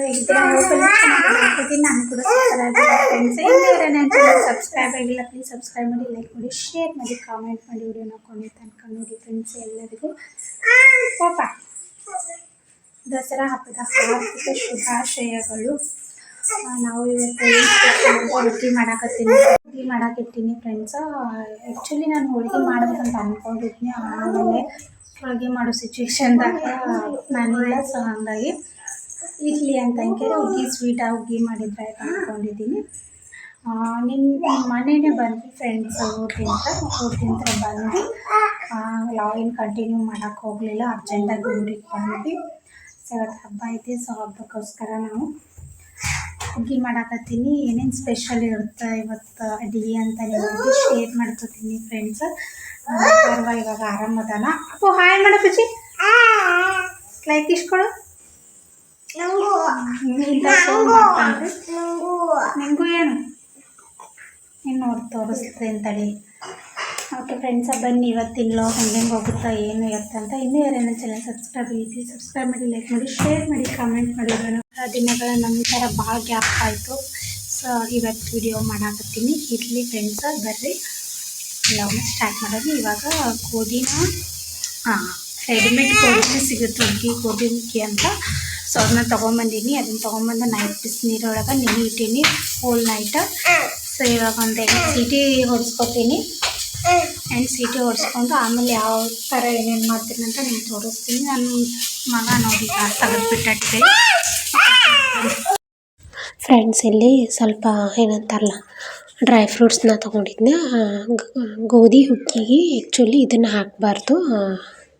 Friends subscribe ಆಗಿಲ್ಲ please subscribe ಮಾಡಿ like ಮಾಡಿ ಶೇರ್ ಮಾಡಿ ಕಾಮೆಂಟ್ ಮಾಡಿ ವಿಡಿಯೋನ ಕೊನೆ ತನಕ ನೋಡಿ ಫ್ರೆಂಡ್ಸ್ ಎಲ್ಲರಿಗೂ. ಪಾಪ, ದಸರಾ ಹಬ್ಬದ ಹಾರ್ದಿಕ ಶುಭಾಶಯಗಳು. ನಾವು ಇವತ್ತು ಹೋಳಿಗೆ ಮಾಡಾಕತ್ತೀನಿ. ಹೋಳಿಗೆ ಮಾಡಾಕಿರ್ತೀನಿ ಫ್ರೆಂಡ್ಸ್ ಆ್ಯಕ್ಚುಲಿ ನಾನು ಹೋಳಿಗೆ ಮಾಡ್ಬೇಕಂತ ಅಂದ್ಕೊಂಡಿದ್ನಿ ಆಮೇಲೆ ಹೋಳಿಗೆ ಮಾಡೋ ಸಿಚುವೇಶನ್ದಾಗ ನಾನಿಲ್ಲ ಸೊ ಹಾಗಾಗಿ ಇರಲಿ ಅಂತ ಅಂಕೇಳಿ ಹುಗ್ಗಿ ಸ್ವೀಟಾಗಿ ಹುಗ್ಗಿ ಮಾಡಿದ್ರೆ ಆಯ್ತು ಅಂದ್ಕೊಂಡಿದ್ದೀನಿ ನಿಮ್ಮ ಮನೆಯೇ ಬಂದು ಫ್ರೆಂಡ್ಸು ಊರಿಂದ ಊರಿಂದ ಬಂದು ಲಾಗಿನ್ ಕಂಟಿನ್ಯೂ ಮಾಡೋಕ್ಕೆ ಹೋಗಲಿಲ್ಲ ಅರ್ಜೆಂಟಾಗಿ ಊರಿಗೆ ಬಂದ್ವಿ. ಸೊ ಹಬ್ಬ ಐತಿ ಸೊ ಹಬ್ಬಕ್ಕೋಸ್ಕರ ನಾವು ಹುಗ್ಗಿ ಮಾಡಾಕತ್ತೀನಿ. ಏನೇನು ಸ್ಪೆಷಲ್ ಇರುತ್ತೆ ಇವತ್ತು ಅಡುಗೆ ಅಂತ ನಿಮಗೆ ಶೇರ್ ಮಾಡ್ಕೊತೀನಿ ಫ್ರೆಂಡ್ಸ್ ಪರ್ವ ಇವಾಗ ಆರಾಮದಾನ ಅಪ್ಪು, ಹಾಯ್ ಮಾಡಪ್ಪಚ್ಚಿ ಲೈಕ್ ಇಸ್ಕೊಳು ಮಾಡ್ತಾನ್ರಿ ನಿಮಗೂ ಏನು? ನೋಡಿ ತೋರಿಸ್ತೀನಿ ತಡಿ. ಓಕೆ ಫ್ರೆಂಡ್ಸ ಬನ್ನಿ ಇವತ್ತಿನ ಲಾಗ್ ಹೆಂಗೆ ಹೋಗುತ್ತಾ ಏನು ಎತ್ತ ಅಂತ. ಇನ್ನೂ ಯಾರೇನೋ ಚಾನಲ್ ಸಬ್ಸ್ಕ್ರೈಬ್ ಐತಿ ಸಬ್ಸ್ಕ್ರೈಬ್ ಮಾಡಿ ಲೈಕ್ ಮಾಡಿ ಶೇರ್ ಮಾಡಿ ಕಾಮೆಂಟ್ ಮಾಡಿ. ದಿನಗಳ ನಮ್ಮ ಥರ ಭಾಳ ಗ್ಯಾಪ್ ಆಯಿತು. ಸೊ ಇವತ್ತು ವಿಡಿಯೋ ಮಾಡಾಕತ್ತೀನಿ. ಇರಲಿ ಫ್ರೆಂಡ್ಸ ಬರ್ರಿ. ಲಾಗ್ನ ಸ್ಟಾರ್ಟ್ ಮಾಡೋದು. ಇವಾಗ ಗೋಧಿನ ಹಾಂ ರೆಡಿಮೇಡ್ ಗೋಧಿ ಸಿಗುತ್ತೆ ಹುಗ್ಗಿ ಗೋಧಿ ಹುಗ್ಗಿ ಅಂತ. ಸೊ ಅದನ್ನ ತೊಗೊಂಬಂದೀನಿ, ಅದನ್ನ ತೊಗೊಂಬಂದು ನೈಟ್ ಬಿಸಿ ನೀರೊಳಗೆ ನೆನೆ ಇಟ್ಟೀನಿ ಹೋಲ್ ನೈಟ್ ಸೊ ಇವಾಗ ಒಂದು ಎಂಟು ಸೀಟಿ ಹೊಡ್ಸ್ಕೊತೀನಿ. ಎಂಟು ಸೀಟಿ ಹೊಡೆಸ್ಕೊಂಡು ಆಮೇಲೆ ಯಾವ ಥರ ಏನೇನು ಮಾಡ್ತೀನಿ ಅಂತ ನಿಮ್ಗೆ ತೋರಿಸ್ತೀನಿ. ನನ್ನ ಮಗ ನೋಡಿ ತೆಗೆದುಬಿಟ್ಟಿದೆ ಫ್ರೆಂಡ್ಸ್ ಇಲ್ಲಿ ಸ್ವಲ್ಪ ಏನಂತಾರಲ್ಲ ಡ್ರೈ ಫ್ರೂಟ್ಸ್ನ ತೊಗೊಂಡಿದ್ದೆ ಗೋಧಿ, ಹುಕ್ಕಿಗೆ ಆ್ಯಕ್ಚುಲಿ ಇದನ್ನು ಹಾಕಬಾರ್ದು.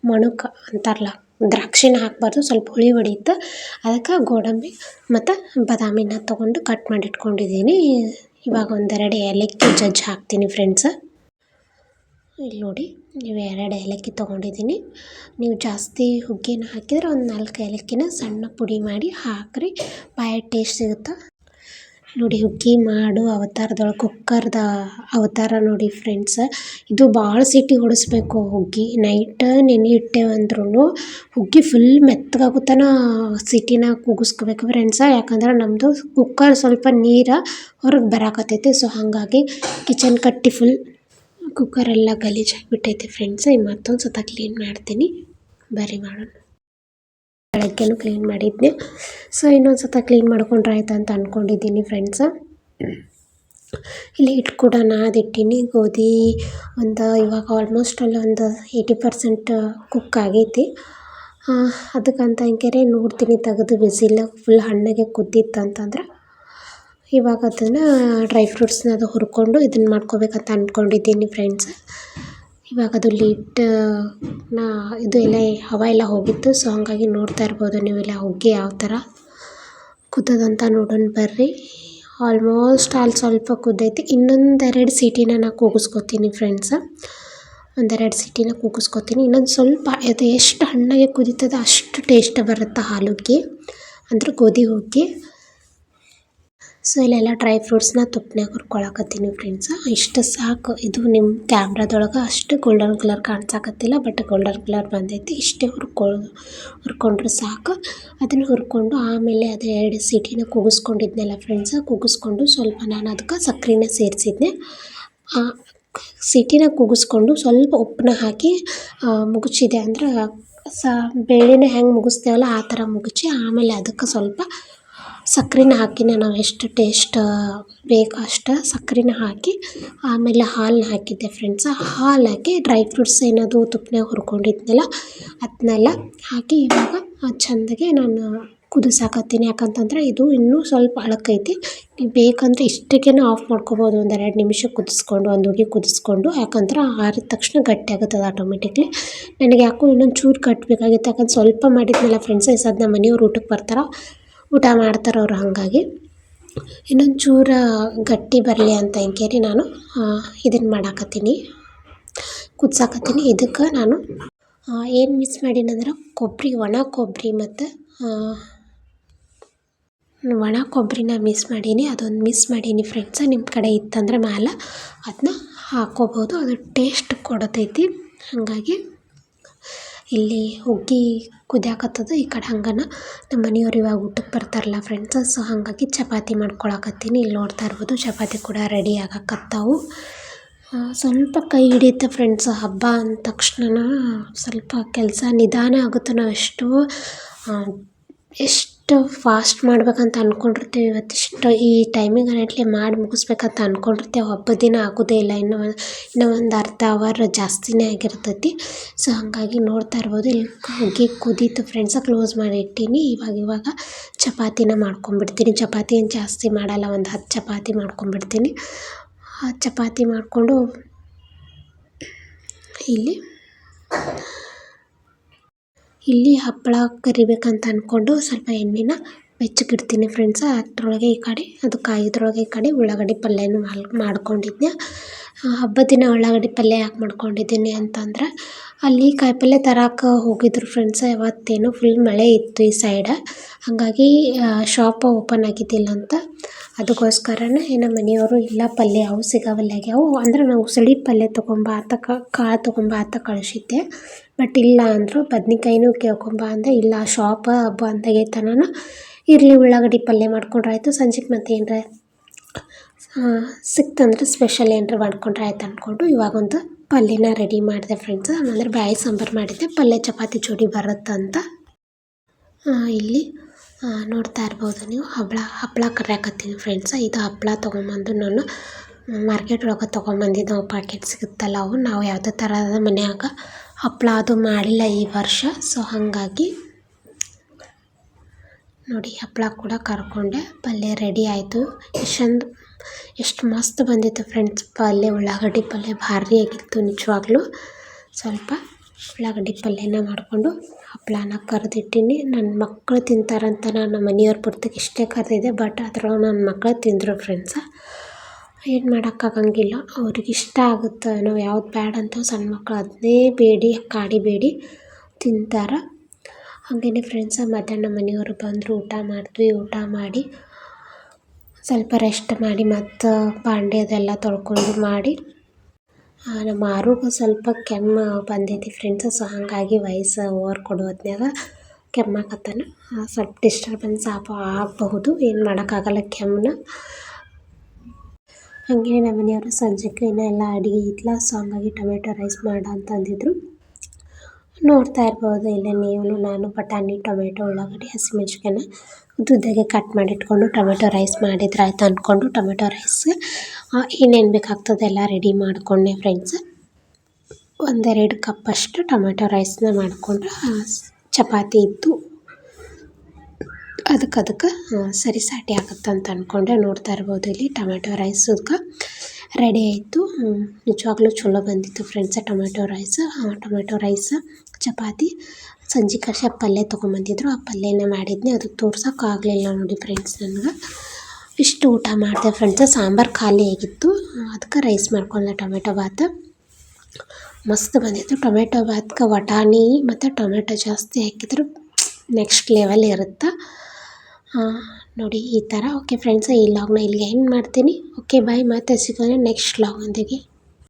ಮೊಣಕ ಅಂತಾರಲ್ಲ. ದ್ರಾಕ್ಷಿನ ಹಾಕಬಾರ್ದು, ಸ್ವಲ್ಪ ಹುಳಿ ಹೊಡಿಯುತ್ತೆ. ಅದಕ್ಕೆ ಗೋಡಂಬಿ ಮತ್ತು ಬಾದಾಮಿನ ತೊಗೊಂಡು ಕಟ್ ಮಾಡಿ ಇಟ್ಕೊಂಡಿದ್ದೀನಿ ಇವಾಗ ಒಂದೆರಡು ಏಲಕ್ಕಿ ಜಜ್ಜಿ ಹಾಕ್ತೀನಿ ಫ್ರೆಂಡ್ಸ ಇಲ್ಲಿ ನೋಡಿ, ನೀವು ಎರಡು ಏಲಕ್ಕಿ ತೊಗೊಂಡಿದ್ದೀನಿ. ನೀವು ಜಾಸ್ತಿ ಹುಗ್ಗಿನ ಹಾಕಿದ್ರೆ ಒಂದು ನಾಲ್ಕು ಏಲಕ್ಕಿನ ಸಣ್ಣ ಪುಡಿ ಮಾಡಿ ಹಾಕ್ರಿ. ಬಾಯ ಟೇಸ್ಟ್ ಸಿಗುತ್ತೆ? ನೋಡಿ, ಹುಗ್ಗಿ ಮಾಡು ಅವತಾರದೊಳಗೆ, ಕುಕ್ಕರ್ದ ಅವತಾರ ನೋಡಿ ಫ್ರೆಂಡ್ಸ್ ಇದು ಭಾಳ ಸಿಟಿ ಹೊಡಿಸ್ಬೇಕು ಹುಗ್ಗಿ. ನೈಟ್ ನೆನೆ ಇಟ್ಟೇವಂದ್ರೂ ಹುಗ್ಗಿ ಫುಲ್ ಮೆತ್ತಗಾಗುತ್ತಾನ ಸಿಟಿನ ಕೂಗಿಸ್ಕೋಬೇಕು ಫ್ರೆಂಡ್ಸ ಯಾಕಂದ್ರೆ ನಮ್ಮದು ಕುಕ್ಕರ್ ಸ್ವಲ್ಪ ನೀರು ಹೊರಗೆ ಬರಾಕತ್ತೈತೆ. ಸೊ ಹಾಗಾಗಿ ಕಿಚನ್ ಕಟ್ಟಿ ಫುಲ್ ಕುಕ್ಕರ್ ಎಲ್ಲ ಗಲೀಜು ಆಗಿಬಿಟ್ಟೈತೆ ಫ್ರೆಂಡ್ಸ್ ಈಗ ಮತ್ತೊಂದು ಸತ ಕ್ಲೀನ್ ಮಾಡ್ತೀನಿ. ಬರೀ ಮಾಡೋಣ. ಬೆಳಗ್ಗೆನೂ ಕ್ಲೀನ್ ಮಾಡಿದ್ದೆ. ಸೊ ಇನ್ನೊಂದು ಸತ ಕ್ಲೀನ್ ಮಾಡ್ಕೊಂಡ್ರೆ ಆಯ್ತು ಅಂತ ಅಂದ್ಕೊಂಡಿದ್ದೀನಿ ಫ್ರೆಂಡ್ಸ ಇಲ್ಲಿ ಹಿಟ್ಟು ಕೂಡ ನಾದಿಟ್ಟಿನಿ. ಗೋಧಿ ಒಂದು ಇವಾಗ ಆಲ್ಮೋಸ್ಟ್ ಅಲ್ಲಿ ಒಂದು ಏಯ್ಟಿ ಪರ್ಸೆಂಟ್ ಕುಕ್ ಆಗೈತಿ. ಅದಕ್ಕಂತ ಅಂಕೇರೆ ನೋಡ್ತೀನಿ, ತೆಗೆದು ಬಿಸಿಲ್ಲ ಫುಲ್ ಹಣ್ಣಗೆ ಕುದ್ದಿತ್ತು ಅಂತಂದ್ರೆ. ಇವಾಗ ಅದನ್ನು ಡ್ರೈ ಫ್ರೂಟ್ಸ್ನ ಅದು ಹುರ್ಕೊಂಡು ಇದನ್ನು ಮಾಡ್ಕೋಬೇಕಂತ ಅಂದ್ಕೊಂಡಿದ್ದೀನಿ ಫ್ರೆಂಡ್ಸ್ ಇವಾಗ ಅದು ಲಿಡ್ ನಾ ಇದು ಎಲ್ಲ ಹವಾ ಎಲ್ಲ ಹೋಗಿತ್ತು ಸೊ ಹಾಗಾಗಿ ನೋಡ್ತಾ ಇರ್ಬೋದು ನೀವೆಲ್ಲ ಹುಗ್ಗಿ ಯಾವ ಥರ. ಕುದ್ದದಂತ ನೋಡೋಣ ಬರ್ರಿ. ಆಲ್ಮೋಸ್ಟ್ ಅಲ್ಲಿ ಸ್ವಲ್ಪ ಕುದ್ದೈತಿ. ಇನ್ನೊಂದೆರಡು ಸೀಟಿನ ನಾನು ಕೂಗಿಸ್ಕೊತೀನಿ ಫ್ರೆಂಡ್ಸ ಒಂದೆರಡು ಸೀಟಿನ ಕೂಗಿಸ್ಕೊತೀನಿ. ಇನ್ನೊಂದು ಸ್ವಲ್ಪ, ಅದು ಎಷ್ಟು ಹಣ್ಣಾಗೆ ಕುದೀತದೆ ಅಷ್ಟು ಟೇಸ್ಟ್ ಬರುತ್ತೆ ಹಾಲುಗ್ಗಿ. ಅಂದ್ರೆ ಗೋಧಿ ಹುಗ್ಗಿ. ಸೊ ಇಲ್ಲೆಲ್ಲ ಡ್ರೈ ಫ್ರೂಟ್ಸ್ನ ತುಪ್ಪನಾಗ ಹುರ್ಕೊಳಕತ್ತೀನಿ ಫ್ರೆಂಡ್ಸ್ ಇಷ್ಟು ಸಾಕು. ಇದು ನಿಮ್ಮ ಕ್ಯಾಮ್ರಾದೊಳಗೆ ಅಷ್ಟು ಗೋಲ್ಡನ್ ಕಲರ್ ಕಾಣಿಸಾಕತ್ತಿಲ್ಲ ಬಟ್ ಗೋಲ್ಡನ್ ಕಲರ್ ಬಂದೈತಿ. ಇಷ್ಟೇ ಹುರ್ಕೊ, ಹುರ್ಕೊಂಡ್ರೆ ಸಾಕು. ಅದನ್ನು ಹುರ್ಕೊಂಡು ಆಮೇಲೆ ಅದು ಎರಡು ಸಿಟಿನ ಕೂಗಿಸ್ಕೊಂಡಿದ್ನಲ್ಲ ಫ್ರೆಂಡ್ಸ್ ಕೂಗಿಸ್ಕೊಂಡು ಸ್ವಲ್ಪ ನಾನು ಅದಕ್ಕೆ ಸಕ್ಕರೆನ ಸೇರಿಸಿದ್ನೆ. ಸಿಟಿನ ಕೂಗಿಸ್ಕೊಂಡು ಸ್ವಲ್ಪ ಉಪ್ಪನ್ನ ಹಾಕಿ ಮುಗಿಸಿದೆ ಅಂದ್ರೆ ಸ, ಬೇಳೆನ ಹೆಂಗೆ ಮುಗಿಸ್ತೇವಲ್ಲ ಆ ಥರ ಮುಗಿಸಿ ಆಮೇಲೆ ಅದಕ್ಕೆ ಸ್ವಲ್ಪ ಸಕ್ಕರೆನ ಹಾಕಿನ ನಾವು ಎಷ್ಟು ಟೇಸ್ಟ್ ಬೇಕು ಅಷ್ಟು ಸಕ್ರೆನ ಹಾಕಿ ಆಮೇಲೆ ಹಾಲನ್ನ ಹಾಕಿದ್ದೆ ಫ್ರೆಂಡ್ಸ್ ಹಾಲು ಹಾಕಿ ಡ್ರೈ ಫ್ರೂಟ್ಸ್ ಏನದು ತುಪ್ಪನಾಗ ಹುರ್ಕೊಂಡಿದ್ನಲ್ಲ ಅದನ್ನೆಲ್ಲ ಹಾಕಿ ಇವಾಗ ಚೆಂದಾಗೆ ನಾನು ಕುದಿಸಾಕತ್ತೀನಿ. ಯಾಕಂತಂದ್ರೆ ಇದು ಇನ್ನೂ ಸ್ವಲ್ಪ ಅಳಕೈತಿ. ನೀವು ಬೇಕಂದರೆ ಇಷ್ಟಕ್ಕೆ ಆಫ್ ಮಾಡ್ಕೊಬೋದು, ಒಂದು ಎರಡು ನಿಮಿಷ ಕುದಿಸ್ಕೊಂಡು, ಒಂದು ಹೋಗಿ ಕುದಿಸ್ಕೊಂಡು. ಯಾಕಂದ್ರೆ ಆರಿದ ತಕ್ಷಣ ಗಟ್ಟಿ ಆಗುತ್ತದೆ ಆಟೋಮೆಟಿಕ್ಲಿ ನನಗೆ ಯಾಕೋ ಇನ್ನೊಂದು ಚೂರು ಕಟ್ಟಬೇಕಾಗಿತ್ತು ಯಾಕಂದ್ರೆ ಸ್ವಲ್ಪ ಮಾಡಿದ್ನಲ್ಲ ಫ್ರೆಂಡ್ಸ್ ಈ ಸದ್ ನಮ್ಮ ಮನೆಯವ್ರು ಊಟಕ್ಕೆ ಬರ್ತಾರೆ. ಊಟ ಮಾಡ್ತಾರೆ ಅವರು ಹಾಗಾಗಿ. ಇನ್ನೊಂದು ಚೂರು ಗಟ್ಟಿ ಬರಲಿ ಅಂತ ಅಂಕೇರಿ ನಾನು. ಇದನ್ನು ಮಾಡಾಕತ್ತೀನಿ. ಕುದ್ಸಾಕತ್ತೀನಿ. ಇದಕ್ಕೆ ನಾನು ಏನು ಮಿಸ್ ಮಾಡೀನಂದ್ರೆ ಕೊಬ್ಬರಿ ಒಣ ಕೊಬ್ಬರಿ ಮತ್ತು ಒಣ ಕೊಬ್ಬರಿನ ಮಿಸ್ ಮಾಡೀನಿ. ಅದೊಂದು ಮಿಸ್ ಮಾಡೀನಿ ಫ್ರೆಂಡ್ಸ್ ನಿಮ್ಮ ಕಡೆ ಇತ್ತಂದ್ರೆ ಮ್ಯಾಲ ಅದನ್ನ ಹಾಕ್ಕೋಬೋದು ಅದು ಟೇಸ್ಟ್ ಕೊಡತೈತಿ. ಹಾಗಾಗಿ ಇಲ್ಲಿ ಹುಗ್ಗಿ ಕುದಿಯಾಕತ್ತದ ಈ ಕಡೆ ಹಂಗನ ನಮ್ಮ ಮನೆಯವ್ರು ಇವಾಗ ಊಟಕ್ಕೆ ಬರ್ತಾರಲ್ಲ ಫ್ರೆಂಡ್ಸ್ ಸೊ ಹಾಗಾಗಿ ಚಪಾತಿ ಮಾಡ್ಕೊಳಕತ್ತೀನಿ. ಇಲ್ಲಿ ನೋಡ್ತಾ ಇರ್ಬೋದು ಚಪಾತಿ ಕೂಡ ರೆಡಿ ಆಗಕತ್ತಾವು. ಸ್ವಲ್ಪ ಕೈ ಹಿಡಿಯುತ್ತೆ ಫ್ರೆಂಡ್ಸ್ ಹಬ್ಬ ಅಂದ ತಕ್ಷಣ ಸ್ವಲ್ಪ ಕೆಲಸ ನಿಧಾನ ಆಗುತ್ತೆ ನಾವು ಎಷ್ಟು ಆ, ಎಷ್ಟು ಫಾಸ್ಟ್ ಮಾಡ್ಬೇಕಂತ ಅಂದ್ಕೊಂಡಿರ್ತೀವಿ ಇವತ್ತಿಷ್ಟು ಈ ಟೈಮಿಂಗ್ ಅನಟ್ಲಿ ಮಾಡಿ ಮುಗಿಸ್ಬೇಕಂತ ಅಂದ್ಕೊಂಡಿರ್ತೀವಿ ಹಬ್ಬದ ದಿನ ಆಗೋದೇ ಇಲ್ಲ, ಇನ್ನೂ ಇನ್ನೂ ಒಂದು ಅರ್ಧ ಅವರ್ ಜಾಸ್ತಿನೇ ಆಗಿರ್ತೈತಿ. ಸೊ ಹಾಗಾಗಿ ನೋಡ್ತಾ ಇರ್ಬೋದು, ಇಲ್ಲಿ ಹೋಗಿ ಕುದೀತು ಫ್ರೆಂಡ್ಸ ಕ್ಲೋಸ್ ಮಾಡಿ ಇಟ್ಟೀನಿ. ಇವಾಗ ಇವಾಗ ಚಪಾತಿನ ಮಾಡ್ಕೊಂಬಿಡ್ತೀನಿ ಚಪಾತಿ ಏನು ಜಾಸ್ತಿ ಮಾಡಲ್ಲ, ಒಂದು ಹತ್ತು ಚಪಾತಿ ಮಾಡ್ಕೊಂಬಿಡ್ತೀನಿ ಆ ಚಪಾತಿ ಮಾಡಿಕೊಂಡು ಇಲ್ಲಿ ಇಲ್ಲಿ ಹಪ್ಪಳ ಕರಿಬೇಕಂತ ಅಂದ್ಕೊಂಡು ಸ್ವಲ್ಪ ಎಣ್ಣೆನ ಬೆಚ್ಚಗಿಡ್ತೀನಿ ಫ್ರೆಂಡ್ಸ್ ಅಷ್ಟರೊಳಗೆ ಈ ಕಡೆ, ಅದು ಕಾಯೋದ್ರೊಳಗೆ ಈ ಕಡೆ ಉಳ್ಳಾಗಡ್ಡಿ ಪಲ್ಯನೂ ಮಾಡ್ಕೊಂಡಿದ್ದೆ ಹಬ್ಬದ ದಿನ ಉಳ್ಳಾಗಡ್ಡಿ ಪಲ್ಯ ಯಾಕೆ ಮಾಡ್ಕೊಂಡಿದ್ದೀನಿ ಅಂತಂದ್ರೆ ಅಲ್ಲಿ ಕಾಯಿ ಪಲ್ಯ ತರಕ್ಕೆ ಹೋಗಿದ್ರು ಫ್ರೆಂಡ್ಸ್ ಯಾವತ್ತೇನೋ ಫುಲ್ ಮಳೆ ಇತ್ತು ಈ ಸೈಡ ಹಾಗಾಗಿ ಶಾಪ್ ಓಪನ್ ಆಗಿದ್ದಿಲ್ಲ ಅಂತ. ಅದಕ್ಕೋಸ್ಕರನೇ ನಮ್ಮ ಮನೆಯವರು, ಇಲ್ಲ ಪಲ್ಯ ಅವು ಸಿಗವಲ್ಲ ಆಗ್ಯಾವು. ಅಂದ್ರೆ ನಾವು ಸಳಿ ಪಲ್ಯ ತೊಗೊಂಬ ಅಂತ ಕಾಳು ತೊಗೊಂಬ ಅಂತ ಕಳಿಸಿದ್ದೆ. ಬಟ್ ಇಲ್ಲ ಅಂದರು ಬದ್ನಿಕಾಯಿನೂ ಕೇಳ್ಕೊಂಬಾ ಅಂದೆ, ಇಲ್ಲ ಶಾಪ ಹಬ್ಬ ಅಂದಾಗೈತನ ಇರಲಿ ಉಳ್ಳಾಗಡ್ಡಿ ಪಲ್ಯ ಮಾಡ್ಕೊಂಡ್ರಾಯ್ತು. ಸಂಜೆಗೆ ಮತ್ತೆ ಏನರ ಸಿಕ್ತಂದ್ರೆ ಸ್ಪೆಷಲ್ ಏನಾರ ಮಾಡ್ಕೊಂಡ್ರೆ ಆಯ್ತು ಅಂದ್ಕೊಂಡು ಇವಾಗೊಂದು ಪಲ್ಯನ ರೆಡಿ ಮಾಡಿದೆ ಫ್ರೆಂಡ್ಸ್ ಅಂದರೆ ಬಾಯಿ ಸಾಂಬಾರು ಮಾಡಿದ್ದೆ. ಪಲ್ಯ ಚಪಾತಿ ಜೋಡಿ ಬರುತ್ತಂತ. ಇಲ್ಲಿ ನೋಡ್ತಾ ಇರ್ಬೋದು ನೀವು. ಹಪ್ಪಳ ಹಪ್ಪಳ ಕರ್ಯಾಕತ್ತೀನಿ ಫ್ರೆಂಡ್ಸ್ ಇದು ಹಪ್ಪಳ ತೊಗೊಂಬಂದು ನಾನು ಮಾರ್ಕೆಟ್ ಒಳಗೆ ತೊಗೊಂಬಂದಿದ್ದು ಪ್ಯಾಕೆಟ್ ಸಿಗುತ್ತಲ್ಲ ಅವು. ನಾವು ಯಾವುದೇ ಥರದ ಮನೆಯಾಗ ಹಪ್ಪಳ ಅದು ಮಾಡಿಲ್ಲ ಈ ವರ್ಷ. ಸೊ ಹಾಗಾಗಿ ನೋಡಿ ಹಪ್ಪಳ ಕೂಡ ಕರ್ಕೊಂಡೆ. ಪಲ್ಯ ರೆಡಿ ಆಯಿತು. ಎಷ್ಟೊಂದು, ಎಷ್ಟು ಮಸ್ತ್ ಬಂದಿತ್ತು ಫ್ರೆಂಡ್ಸ್ ಪಲ್ಯ, ಉಳ್ಳಾಗಡ್ಡಿ ಪಲ್ಯ ಭಾರಿ ಆಗಿತ್ತು ನಿಜವಾಗ್ಲೂ. ಸ್ವಲ್ಪ ಉಳ್ಳಾಗಡ್ಡಿ ಪಲ್ಯನ ಮಾಡಿಕೊಂಡು ಹಪ್ಪಳನ ಕರೆದಿಟ್ಟಿನಿ. ನನ್ನ ಮಕ್ಕಳು ತಿಂತಾರಂತ ನಾನು ನಮ್ಮ ಮನೆಯವ್ರ ಪುರ್ತಕ್ಕೆ ಇಷ್ಟೇ ಕರೆದಿದ್ದೆ ಬಟ್ ಅದ್ರೊಳಗೆ ನನ್ನ ಮಕ್ಕಳು ತಿಂದರು ಫ್ರೆಂಡ್ಸ ಏನು ಮಾಡೋಕ್ಕಾಗಂಗಿಲ್ಲ. ಅವ್ರಿಗೆ ಇಷ್ಟ ಆಗುತ್ತೆ ನಾವು ಯಾವ್ದು ಬೇಡ ಅಂತ ಸಣ್ಣ ಮಕ್ಕಳು ಅದನ್ನೇ ಬೇಡಿ ಕಾಡಿಬೇಡಿ ತಿಂತಾರೆ. ಹಾಗೇನೆ ಫ್ರೆಂಡ್ಸ ಮಧ್ಯಾಹ್ನ ಮನೆಯವರು ಬಂದರು, ಊಟ ಮಾಡಿದ್ವಿ. ಊಟ ಮಾಡಿ ಸ್ವಲ್ಪ ರೆಸ್ಟ್ ಮಾಡಿ ಮತ್ತು ಪಾಂಡೆ ಅದೆಲ್ಲ ತೊಳ್ಕೊಂಡು ಮಾಡಿ ನಮ್ಮ ಆರೋಗ್ಯ ಸ್ವಲ್ಪ ಕೆಮ್ಮು ಬಂದೈತಿ ಫ್ರೆಂಡ್ಸ್ ಸೊ ಹಾಗಾಗಿ ವಯಸ್ಸು ಓವರ್ ಕೊಡೋ ಹೊತ್ನ್ಯಾಗ ಕೆಮ್ಮಾಕತ್ತಾನ ಸ್ವಲ್ಪ ಡಿಸ್ಟರ್ಬೆನ್ಸ್ ಆಪ ಆಗಬಹುದು, ಏನು ಮಾಡೋಕ್ಕಾಗಲ್ಲ ಕೆಮ್ಮನ ಹಾಗೆ ನಮ್ಮ ಮನೆಯವರು ಸಂಜೆಗೆ ಇನ್ನೂ ಎಲ್ಲ ಅಡುಗೆ ಇತ್ತಲ್ಲ ಸೊ ಹಂಗಾಗಿ ಟೊಮೆಟೊ ರೈಸ್ ಮಾಡ ಅಂತ ಅಂದಿದ್ರು ನೋಡ್ತಾ ಇರ್ಬೋದು. ಇಲ್ಲಿ ನೀವು ನಾನು ಬಟಾಣಿ, ಟೊಮೆಟೊ, ಉಳ್ಳಾಗಡ್ಡಿ ಹಸಿಮೆಣ್ಸಿಕಾಯನ್ನ ಉದ್ದುದ್ದಾಗೆ ಕಟ್ ಮಾಡಿಟ್ಕೊಂಡು ಟೊಮೆಟೊ ರೈಸ್ ಮಾಡಿದ್ರೆ ಆಯ್ತು ಅಂದ್ಕೊಂಡು ಟೊಮೆಟೊ ರೈಸ್ ಏನೇನು ಬೇಕಾಗ್ತದೆ ಎಲ್ಲ ರೆಡಿ ಮಾಡಿಕೊಂಡೆ ಫ್ರೆಂಡ್ಸ್ ಒಂದೆರಡು ಕಪ್ಪಷ್ಟು ಟೊಮೆಟೊ ರೈಸ್ನ ಮಾಡಿಕೊಂಡ್ರೆ ಚಪಾತಿ ಇತ್ತು. ಅದಕ್ಕೆ ಅದಕ್ಕೆ ಸರಿ ಸಾಟಿ ಆಗುತ್ತೆ ಅಂತ ಅಂದ್ಕೊಂಡೆ ನೋಡ್ತಾ ಇರ್ಬೋದು ಇಲ್ಲಿ ಟೊಮೆಟೊ ರೈಸ್ ಅದಕ್ಕೆ ರೆಡಿ ಆಯಿತು. ನಿಜವಾಗ್ಲೂ ಚಲೋ ಬಂದಿತ್ತು friends tomato rice tomato rice chapati. ಸಂಜೆ ಕಷ ಪಲ್ಯ ತೊಗೊಂಬಂದಿದ್ರು. ಆ ಪಲ್ಯನ ಮಾಡಿದ್ನಿ. ಅದು ತೋರ್ಸೋಕ್ಕಾಗಲಿಲ್ಲ ನೋಡಿ ಫ್ರೆಂಡ್ಸ್ ನನಗೆ. ಇಷ್ಟು ಊಟ ಮಾಡಿದೆ ಫ್ರೆಂಡ್ಸ ಸಾಂಬಾರು ಖಾಲಿ ಆಗಿತ್ತು. ಅದಕ್ಕೆ ರೈಸ್ ಮಾಡ್ಕೊಂಡೆ ಟೊಮೆಟೊ ಬಾತ್ ಮಸ್ತ್ ಬಂದಿತ್ತು. ಟೊಮೆಟೊ ಬಾತ್ಗೆ ವಟಾಣಿ ಮತ್ತು ಟೊಮೆಟೊ ಜಾಸ್ತಿ ಹಾಕಿದ್ರು ನೆಕ್ಸ್ಟ್ ಲೆವೆಲ್ ಇರುತ್ತೆ? ನೋಡಿ, ಈ ಥರ ಓಕೆ ಫ್ರೆಂಡ್ಸ್ ಈ ಲಾಗ್ನ ಇಲ್ಲಿಗೆ ಎಂಡ್ ಮಾಡ್ತೀನಿ. ಓಕೆ ಬಾಯ್ ಮತ್ತೆ ಸಿಗೋಣ ನೆಕ್ಸ್ಟ್ ಲಾಗ್ ಒಂದಿಗೆ